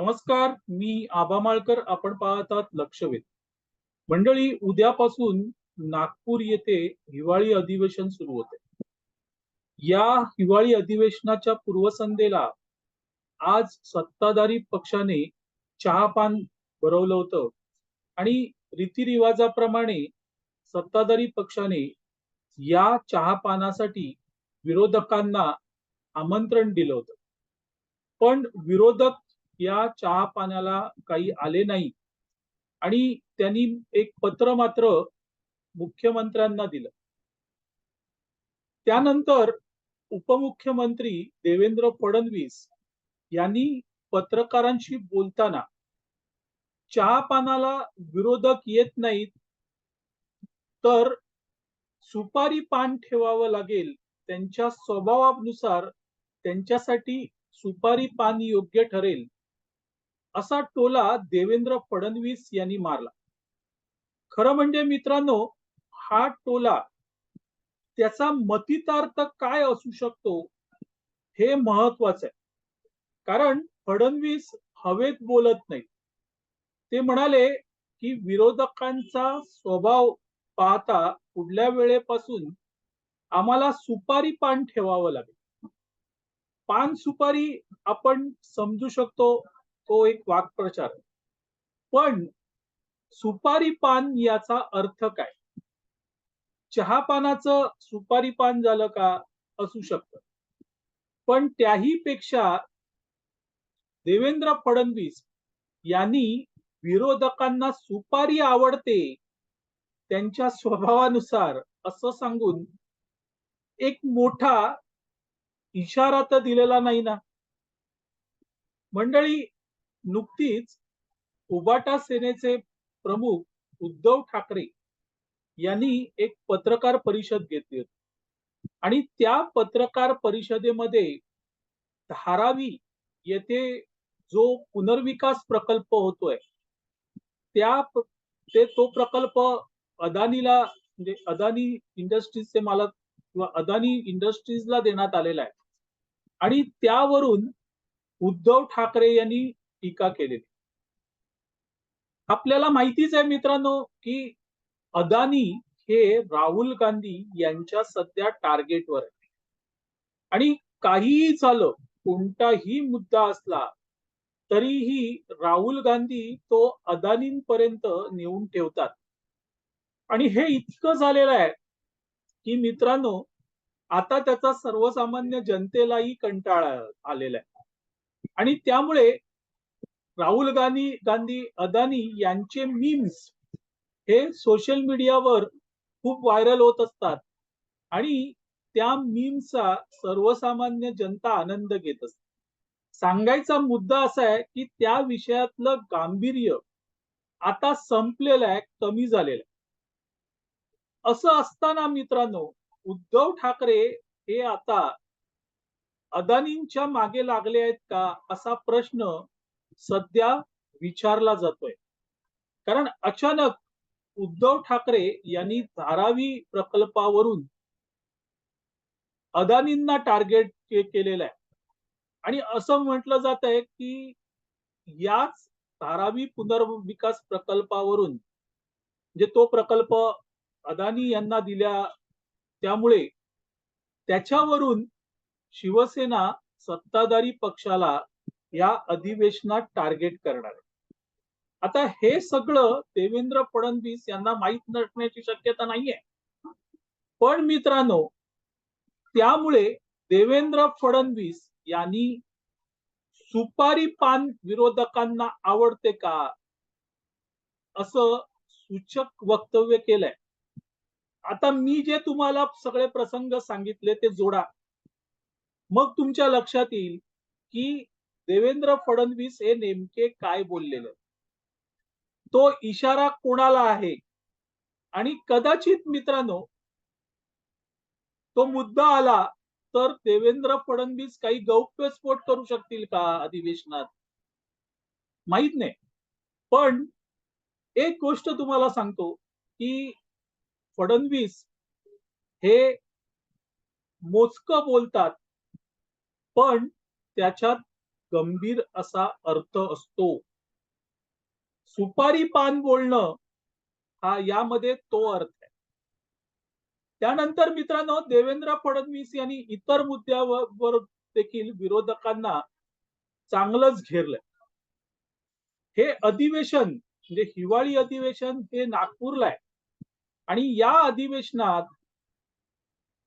नमस्कार मी आबा माळकर आपण पाहतात लक्षवेध. मंडळी उद्यापासून नागपूर येथे हिवाळी अधिवेशन सुरू होते. या हिवाळी अधिवेशनाच्या पूर्वसंध्येला आज सत्ताधारी पक्षाने चहापान भरवलं होतं आणि रीतिरिवाजाप्रमाणे सत्ताधारी पक्षाने या चहापानासाठी विरोधकांना आमंत्रण दिलं होतं. पण विरोधक या चहा पाण्याला काही आले नाही. आणि त्यांनी एक पत्र मात्र मुख्यमंत्र्यांना दिलं. त्यानंतर उपमुख्यमंत्री देवेंद्र फडणवीस यांनी पत्रकारांशी बोलताना चहा पानाला विरोधक येत नाहीत तर सुपारी पान ठेवावं लागेल. त्यांच्या स्वभावानुसार त्यांच्यासाठी सुपारी पान योग्य ठरेल. असा टोला देवेंद्र फडणवीस यांनी मारला. खरं म्हणजे मित्रांनो हा टोला त्याचा मतितार्थ काय असू शकतो हे महत्वाचं आहे. कारण फडणवीस हवेत बोलत नाही ते म्हणाले की विरोधकांचा स्वभाव पाहता पुढल्या वेळेपासून आम्हाला सुपारी पान ठेवावं लागेल. पान सुपारी आपण समजू शकतो तो एक वाक्प्रचार. पण सुपारी पान याचा अर्थ काय? चहा पानाचं सुपारी पान झालं का असू शकतं. पण त्याही पेक्षा देवेंद्र फडणवीस यांनी विरोधकांना सुपारी आवडते त्यांच्या स्वभावानुसार असं सांगून एक मोठा इशारा तर दिलेला नाही ना. मंडळी नुकतीच उबाटा सेनेचे प्रमुख उद्धव ठाकरे यांनी एक पत्रकार परिषद घेतली होती. आणि त्या पत्रकार परिषदेमध्ये धारावी येथे जो पुनर्विकास प्रकल्प होतोय त्या ते तो प्रकल्प अदानीला म्हणजे अदानी इंडस्ट्रीजचे मालक किंवा अदानी इंडस्ट्रीजला देण्यात आलेला आहे. आणि त्यावरून उद्धव ठाकरे यांनी टीका केलेली. आपल्याला माहितीच आहे मित्रांनो की अदानी हे राहुल गांधी यांच्या सध्या टार्गेटवर आहे. आणि काहीही झालं कोणताही मुद्दा असला तरीही राहुल गांधी तो अदानींपर्यंत नेऊन ठेवतात. आणि हे इतकं झालेलं आहे की मित्रांनो आता त्याचा सर्वसामान्य जनतेलाही कंटाळा आलेला आहे. आणि त्यामुळे राहुल गांधी गांधी अदानी यांचे मीम्स हे सोशल मीडियावर खूप व्हायरल होत असतात. आणि त्या मीमचा सर्वसामान्य जनता आनंद घेत असते. सांगायचा मुद्दा असा आहे की त्या विषयातलं गांभीर्य आता संपलेलं आहे कमी झालेलं आहे. असं असताना मित्रांनो उद्धव ठाकरे हे आता अदानींच्या मागे लागले आहेत का असा प्रश्न सध्या विचारला जातोय. कारण अचानक उद्धव ठाकरे यांनी धारावी प्रकल्पावरून अदानींना टार्गेट केलेलं आहे. आणि असं म्हटलं जात आहे की याच धारावी पुनर्विकास प्रकल्पावरून म्हणजे तो प्रकल्प अदानी यांना दिल्या त्यामुळे त्याच्यावरून शिवसेना सत्ताधारी पक्षाला या अधिवेशनात टार्गेट करणार आहे. आता हे सगळं देवेंद्र फडणवीस यांना माहीत नसण्याची शक्यता नाहीये. पण मित्रांनो त्यामुळे देवेंद्र फडणवीस यांनी सुपारी पान विरोधकांना आवडते का? असं सूचक वक्तव्य केलंय. आता मी जे तुम्हाला सगळे प्रसंग सांगितले ते जोडा. मग तुमच्या लक्षात येईल की देवेंद्र फडणवीस हे नेमके काय बोललेले? तो इशारा कोणाला आहे? आणि कदाचित मित्रांनो तो मुद्दा आला तर देवेंद्र फडणवीस काही गौप्यस्फोट करू शकतील का अधिवेशनात? माहीत नाही. पण एक गोष्ट तुम्हाला सांगतो की फडणवीस हे मोजक बोलतात पण त्याच्यात गंभीर असा अर्थ असतो. सुपारी पान बोलणं हा यामध्ये तो अर्थ आहे. त्यानंतर मित्रांनो देवेंद्र फडणवीस यांनी इतर मुद्द्यावर देखील विरोधकांना चांगलंच घेरलंय. हे अधिवेशन म्हणजे हिवाळी अधिवेशन हे नागपूरला आहे. आणि या अधिवेशनात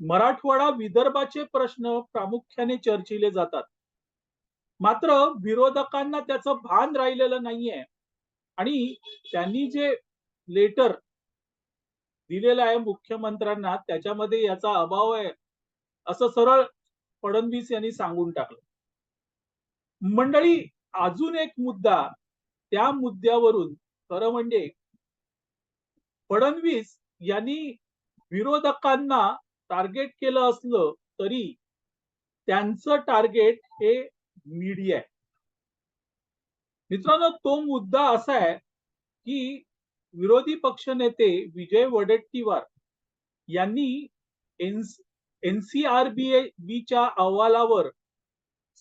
मराठवाडा विदर्भाचे प्रश्न प्रामुख्याने चर्चिले जातात. मात्र विरोधकांना त्याचं भान राहिलेलं नाहीये. आणि त्यांनी जे लेटर दिलेलं आहे मुख्यमंत्र्यांना त्याच्यामध्ये याचा अभाव आहे असं सरळ फडणवीस यांनी सांगून टाकलं. मंडळी अजून एक मुद्दा त्या मुद्द्यावरून खरं म्हणजे फडणवीस यांनी विरोधकांना टार्गेट केलं असलं तरी त्यांचं टार्गेट हे मीडिया आहे. मित्रांनो तो मुद्दा असा आहे की विरोधी पक्षनेते विजय वडेट्टीवार यांनी एनसीआरबीच्या अहवालावर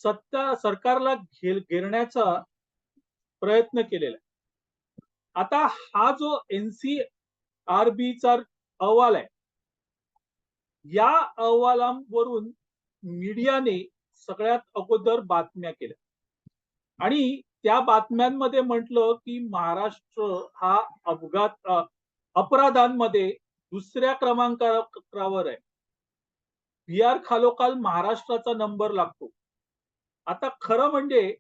सत्ता सरकारला घेरण्याचा प्रयत्न केलेला आहे. आता हा जो एनसीआरबीचा अहवाल आहे या अहवालावरून मीडियाने सगळ्यात अगोदर बातम्या केल्या. आणि त्या बातम्यांमध्ये म्हटलं की महाराष्ट्र हा अपघात अपराधांमध्ये दुसऱ्या क्रमांकावर आहे. बिहार खालोखाल महाराष्ट्राचा नंबर लागतो. आता खरं म्हणजे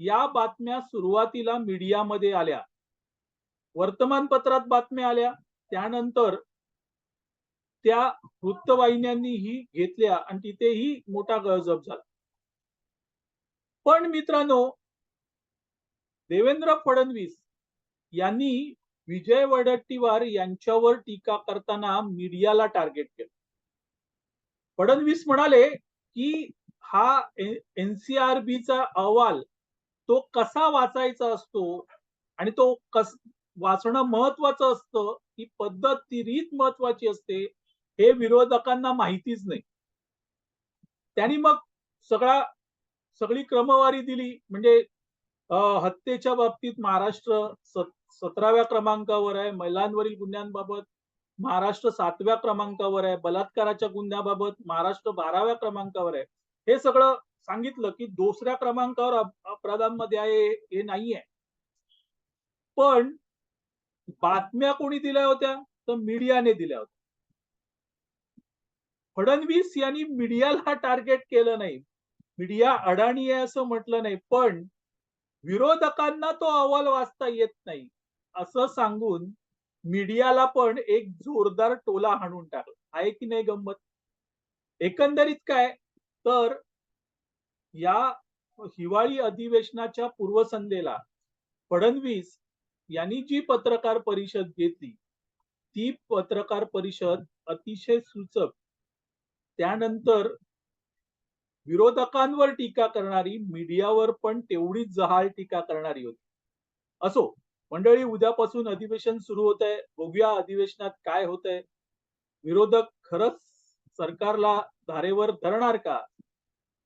या बातम्या सुरुवातीला मीडियामध्ये आल्या. वर्तमानपत्रात बातम्या आल्या. त्यानंतर त्या वृत्तवाहिन्यांनीही घेतल्या आणि तिथेही मोठा गळजप झाला. पण मित्रांनो देवेंद्र फडणवीस यांनी विजय वडट्टीवार यांच्यावर टीका करताना मीडियाला टार्गेट केलं. फडणवीस म्हणाले की हा एनसीआरबीचा अहवाल तो कसा वाचायचा असतो आणि तो कस वाचणं महत्वाचं असतं ही पद्धत ती रीत महत्वाची असते हे विरोधकांना माहितीच नाही. त्यांनी मग सगळा सगळी क्रमवारी दिली. म्हणजे हत्येच्या बाबतीत महाराष्ट्र सतराव्या क्रमांकावर आहे. महिलांवरील गुन्ह्यांबाबत महाराष्ट्र सातव्या क्रमांकावर आहे. बलात्काराच्या गुन्ह्याबाबत महाराष्ट्र बाराव्या क्रमांकावर आहे. हे सगळं सांगितलं की दुसऱ्या क्रमांकावर अपराधांमध्ये आहे हे नाही आहे पण बातम्या कोणी दिल्या होत्या? तर मीडियाने दिल्या होत्या. फडणवीस यांनी मीडियाला टार्गेट केलं नाही. मीडिया अडाणी आहे असं म्हटलं नाही पण विरोधकांना तो अहवाल वाचता येत नाही असं सांगून मीडियाला पण एक जोरदार टोला हाणून टाकला. आहे की नाही गंमत? एकंदरीत काय? तर या हिवाळी अधिवेशनाच्या पूर्वसंध्येला फडणवीस यांनी जी पत्रकार परिषद घेतली ती पत्रकार परिषद अतिशय सूचक त्यानंतर विरोधकांवर टीका करणारी मीडियावर पण तेवढीच जहाल टीका करणारी होती. असो मंडळी उद्यापासून अधिवेशन सुरू होत आहे बघूया अधिवेशनात काय होत आहे विरोधक खरंच सरकारला धारेवर धरणार का?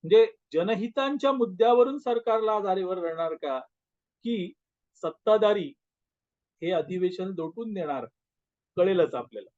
म्हणजे जनहितांच्या मुद्द्यावरून सरकारला धारेवर धरणार का? की सत्ताधारी हे अधिवेशन लोटून देणार? कळेलच आपल्याला.